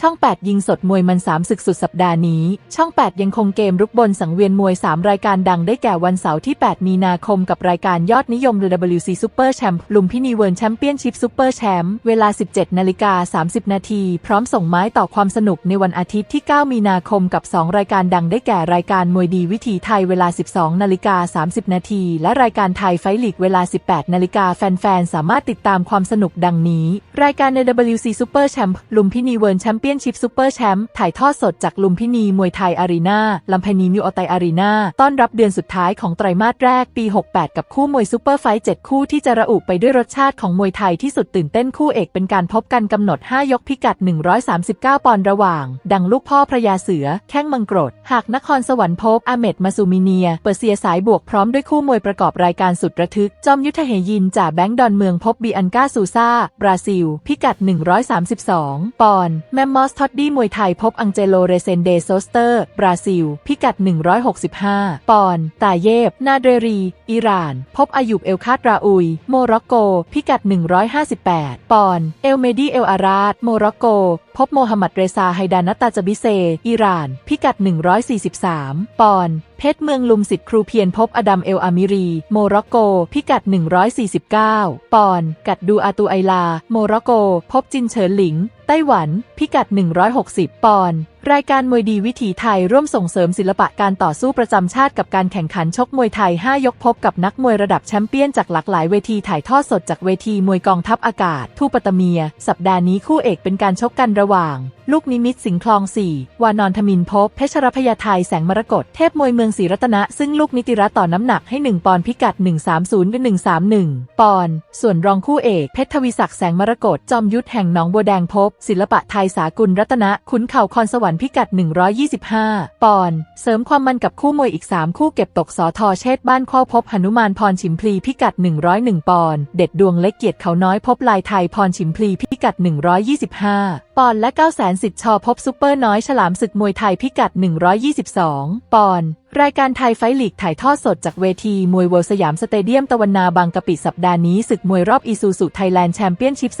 ช่อง 8 ยิงสดมวยมัน3ศึกสุดสัปดาห์นี้ ช่อง 8 ยังคงเกมรุกบนสังเวียนมวย 3 รายการดังได้แก่วันเสาร์ที่ 8 มีนาคมกับรายการยอดนิยม WC Super Champ ลุมพินีเวิร์นแชมเปี้ยนชิพซูเปอร์แชมป์เวลา 17 นาฬิกา 30 นาที พร้อมส่งไม้ต่อความสนุกในวันอาทิตย์ที่ 9 มีนาคมกับ 2 รายการดังได้แก่รายการมวยดีวิถีไทยเวลา 12 นาฬิกา 30 นาทีและรายการไทยไฟลีกเวลา 18 นาฬิกาแฟนๆสามารถติดตามความสนุกดังนี้ รายการใน WC Super Champ ลุมพินีเวิร์นแชมเปี้ยนี้ยนชิพซูเปอร์แชมป์ถ่ายทอดสดจากลุมพินีมวยไทยอารีนาลำพนีมิวออไตอารีนาต้อนรับเดือนสุดท้ายของไตรมาสแรกปี 68 กับคู่มวยซูเปอร์ไฟท์7คู่ที่จะระอุไปด้วยรสชาติของมวยไทยที่สุดตื่นเต้นคู่เอกเป็นการพบกันกำหนด 5 ยกพิกัด 139 ปอนด์ระหว่าง ดังลูกพ่อพระยาเสือ แข้งมังกรดหากนครสวรรค์พบอาเมดมาซูมิเนีย เปอร์เซียสายบวกพร้อมด้วยคู่มวยประกอบรายการสุดระทึก จอมยุทธเหยินจ่าแบงค์ดอนเมืองพบบีอันกาซูซาบราซิล พิกัด 132 ปอนด์แมมมอสท็อดดี้มวยไทยพบอังเจโลเรเซนเดโซสเตอร์ บราซิล พิกัด 165 ปอนด์ตาเยบ นาเดรี อิหร่าน พบอายุบเอลคาดราอุย โมร็อกโก พิกัด 158 ปอนด์เอลเมดีเอลอาราดโมร็อกโก พบโมฮัมหมัดเรซาไฮดานัตตาจบิเซ อิหร่าน พิกัด 143 ปอนด์ เพชรเมืองลุมสิทธิ์ครูเพียรพบอดัมเอลอามิรี โมร็อกโก พิกัด 149 ปอนด์กัดดูอาตูไอลา โมร็อกโก พบจินเฉินหลิง ไต้หวัน พิกัด 160 ปอนด์รายการมวยดีวิถีไทยร่วมส่งเสริมศิลปะการต่อสู้ประจำชาติกับการแข่งขันชกมวยไทย 5 ยกพบกับนักมวยระดับแชมเปี้ยนจากหลากหลายเวทีถ่ายทอดสดจากเวทีมวยกองทัพอากาศ ทูปตะเมีย สัปดาห์นี้คู่เอกเป็นการชกกันระหว่าง ลูกนิมิตสิงคลอง 4 วานอนทมินพบเพชรพยาไทยแสงมรกตเทพมวยเมืองศรีรัตนะ ซึ่งลูกนิติรัตน์ต่อน้ำหนักให้ 1 ปอนด์พิกัด 130กับ131 ปอนด์ส่วนรองคู่เอกเพชรทวีศักดิ์แสงมรกตจอมยุทธแห่งหนองบัวแดงพบศิลปะไทยสากุลรัตนะขุนเข่าคอนสวรรค์พิกัด 125 ปอนด์เสริมความมันกับคู่มวยอีก 3 คู่เก็บตกสอทอเชษบ้านข้อพบหนุมานพรชิมพลีพิกัด 101 ปอนด์เด็ดดวงเล็กเกียรติเขาน้อยพบลายไทยพรชิมพลีพิกัด 125 ปอนด์และ9 0 0 0 0สิทธิ์ชอพบซุปเปอร์น้อยฉลามศึกมวยไทยพิกัด 122 ปอนด์รายการไทยไฟลีกถ่ายทอดสดจากเวที มวยเวลสยามสเตเดียมตะวันนาบางกะปิสัปดาห์นี้ศึกมวยรอบอีซูซูไทยแลนด์แชมเปี้ยนชิพ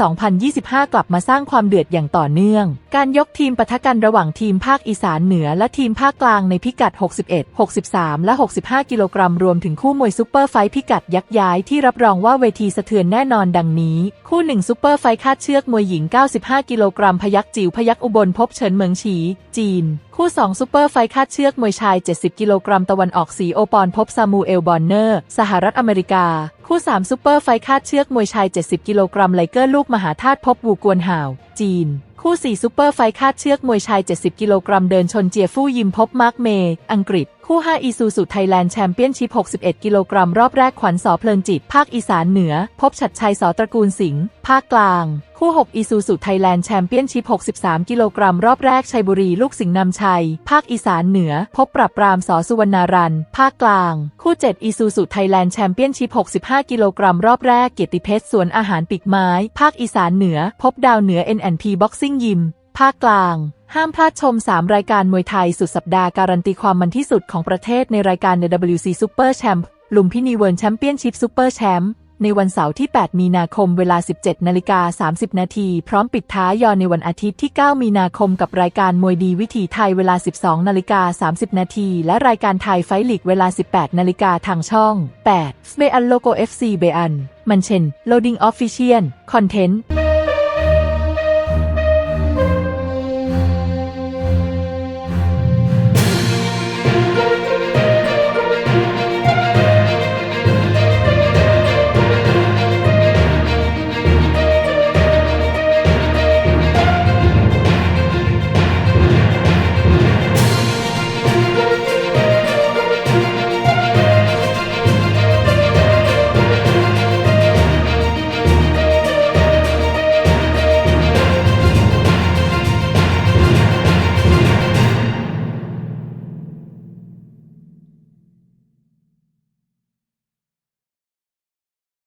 2025 กลับมาสร้างความเดือดอย่างต่อเนื่อง การยกทีมปะทะกันระหว่างทีมภาคอีสานเหนือและทีมภาคกลางในพิกัด 61 63 และ 65 กิโลกรัมรวมถึงคู่มวยซุปเปอร์ไฟท์พิกัดยักษ์ย้ายที่รับรองว่าเวทีสะเทือนแน่นอนดังนี้ คู่หนึ่งซุปเปอร์ไฟท์คาดเชือกมวยหญิง 95 กิโลกรัมพยักจิ๋วพยักอุบลพบเฉินเหมิงฉี จีน คู่2ซูเปอร์ไฟคาดเชือกมวยชาย 70 กิโลกรัมตะวันออกสีโอปอนพบซามูเอลบอนเนอร์ สหรัฐอเมริกา คู่3ซูเปอร์ไฟคาดเชือกมวยชาย 70 กิโลกรัมไลเกอร์ลูกมหาธาตุพบวูกวนห่าว จีน คู่4ซูเปอร์ไฟคาดเชือกมวยชาย 70 กิโลกรัมเดินชนเจียฟู่ยิมพบมาร์กเมย์อังกฤษ คู่5อีซูซูไทยแลนด์แชมเปี้ยนชิพ 61 กิโลกรัม รอบแรกขวัญสอเพลินจิต ภาคอีสานเหนือ พบชัดชัยสอตระกูลสิงห์ ภาคกลาง คู่ 6 อีซูซูไทยแลนด์แชมเปี้ยนชิพ 63 กิโลกรัม รอบแรก ชัยบุรี ลูกสิงห์นำชัย ภาคอีสานเหนือ พบปรับปรามสอสุวรรณารัน ภาคกลาง คู่ 7 อีซูซูไทยแลนด์แชมเปี้ยนชิพ 65 กิโลกรัม รอบแรก เกียรติเพชร สวนอาหารปีกไม้ ภาคอีสานเหนือ พบดาวเหนือ NNP Boxing ยิมภาคกลาง ห้ามพลาดชม 3 รายการมวยไทยสุดสัปดาห์การันตีความมันที่สุดของประเทศในรายการ WC Super Champ ลุมพินีเวิร์นแชมเปี้ยนชิพซูเปอร์แชมป์ในวันเสาร์ที่ 8 มีนาคมเวลา 17 นาฬิกา 30 นาทีพร้อมปิดท้ายยอนในวันอาทิตย์ที่ 9 มีนาคมกับรายการมวยดีวิถีไทยเวลา 12 นาฬิกา 30 นาทีและรายการไทยไฟลีกเวลา 18 นาฬิกาทางช่อง8 s b e a n Logo FC เบอันมันเชน Loading Official Content